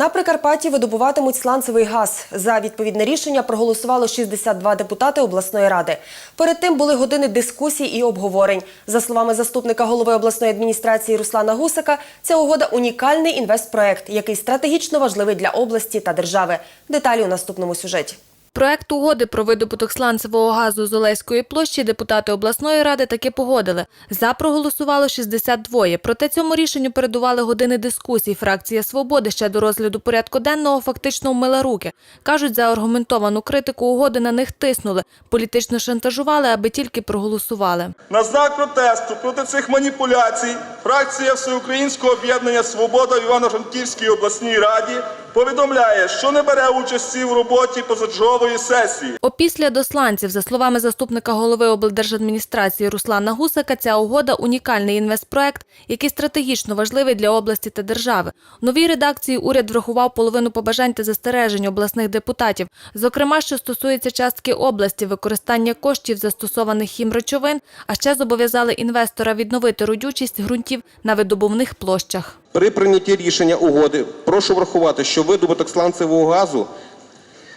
На Прикарпатті видобуватимуть сланцевий газ. За відповідне рішення проголосувало 62 депутати обласної ради. Перед тим були години дискусій і обговорень. За словами заступника голови обласної адміністрації Руслана Гусака, ця угода унікальний інвестпроект, який стратегічно важливий для області та держави. Деталі у наступному сюжеті. Проект угоди про видобуток сланцевого газу з Олеської площі депутати обласної ради таки погодили. За проголосувало 62. Проте цьому рішенню передували години дискусій. Фракція «Свободи» ще до розгляду порядку денного фактично вмила руки. Кажуть, за аргументовану критику угоди на них тиснули, політично шантажували, аби тільки проголосували. На знак протесту проти цих маніпуляцій фракція Всеукраїнського об'єднання Свобода в Івано-Франківській обласній раді повідомляє, що не бере участі в роботі позачергової сесії. Опісля до сланців, за словами заступника голови облдержадміністрації Руслана Гусака, ця угода – унікальний інвестпроект, який стратегічно важливий для області та держави. У новій редакції уряд врахував половину побажань та застережень обласних депутатів, зокрема, що стосується частки області, використання коштів застосованих хімречовин, а ще зобов'язали інвестора відновити родючість ґрунтів на видобувних площах. При прийнятті рішення угоди прошу врахувати, що видобуток сланцевого газу,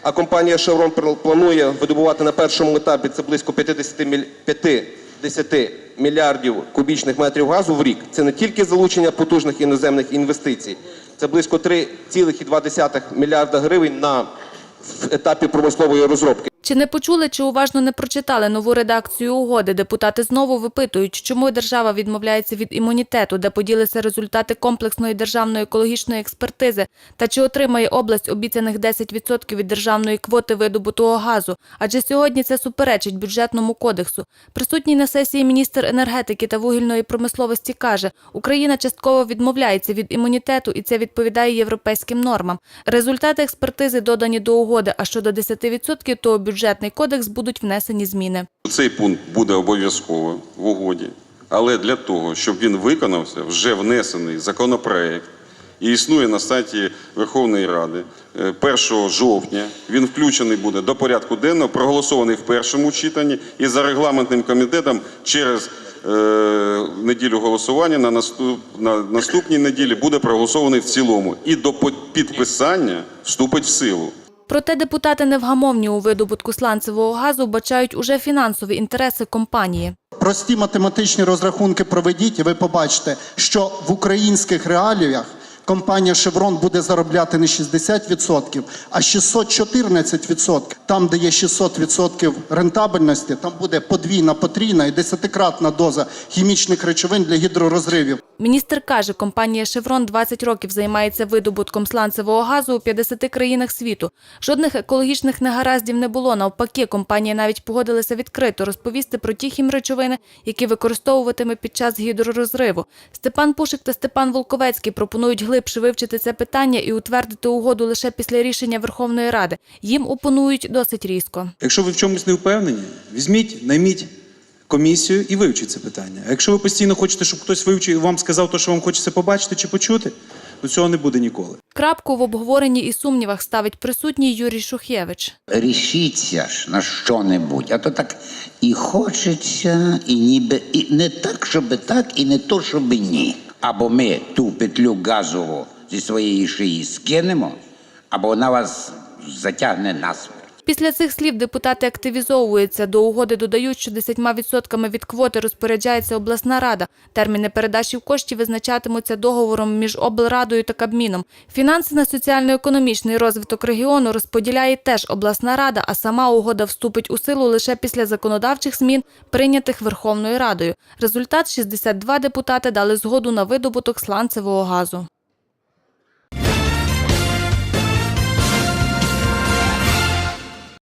а компанія пр- планує видобувати на першому етапі це близько 50, мільярдів кубічних метрів газу в рік. Це не тільки залучення потужних іноземних інвестицій, це близько 3,2 мільярда гривень на етапі промислової розробки. Чи не почули, чи уважно не прочитали нову редакцію угоди? Депутати знову випитують, чому держава відмовляється від імунітету, де поділися результати комплексної державної екологічної експертизи, та чи отримає область обіцяних 10% від державної квоти видобутого газу? Адже сьогодні це суперечить бюджетному кодексу. Присутній на сесії міністр енергетики та вугільної промисловості каже, Україна частково відмовляється від імунітету, і це відповідає європейським нормам. Результати експертизи додані до угоди, а щодо 10%, то у бюджетний кодекс будуть внесені зміни. Цей пункт буде обов'язково в угоді, але для того, щоб він виконався, вже внесений законопроект і існує на сайті Верховної Ради. Е, 1 жовтня він включений буде до порядку денного, проголосований в першому читанні і за регламентним комітетом через е, неділю голосування на, наступ, на наступній неділі буде проголосований в цілому і до підписання вступить в силу. Проте депутати невгамовні у видобутку сланцевого газу бачають уже фінансові інтереси компанії. Прості математичні розрахунки проведіть, і ви побачите, що в українських реаліях компанія Chevron буде заробляти не 60%, а 614%. Там, де є 600% рентабельності, там буде подвійна, потрійна і десятикратна доза хімічних речовин для гідророзривів. Міністр каже, компанія «Шеврон» 20 років займається видобутком сланцевого газу у 50 країнах світу. Жодних екологічних негараздів не було. Навпаки, компанія навіть погодилася відкрито розповісти про ті хімречовини, які використовуватиме під час гідророзриву. Степан Пушик та Степан Волковецький пропонують глибше вивчити це питання і утвердити угоду лише після рішення Верховної Ради. Їм опонують досить різко. Якщо ви в чомусь не впевнені, візьміть, найміть комісію і вивчіть це питання. А якщо ви постійно хочете, щоб хтось вивчив і вам сказав те, що вам хочеться побачити чи почути, то цього не буде ніколи. Крапку в обговоренні і сумнівах ставить присутній Юрій Шухевич. Рішіться ж на що-небудь, а то так і хочеться, і ніби і не так, щоб так, і не то, щоб ні. Або ми ту петлю газову зі своєї шиї скинемо, або вона вас затягне насмерть. Після цих слів депутати активізовуються. До угоди додають, що 10% від квоти розпоряджається обласна рада. Терміни передачі коштів визначатимуться договором між облрадою та Кабміном. Фінанси на соціально-економічний розвиток регіону розподіляє теж обласна рада, а сама угода вступить у силу лише після законодавчих змін, прийнятих Верховною Радою. Результат – 62 депутати дали згоду на видобуток сланцевого газу.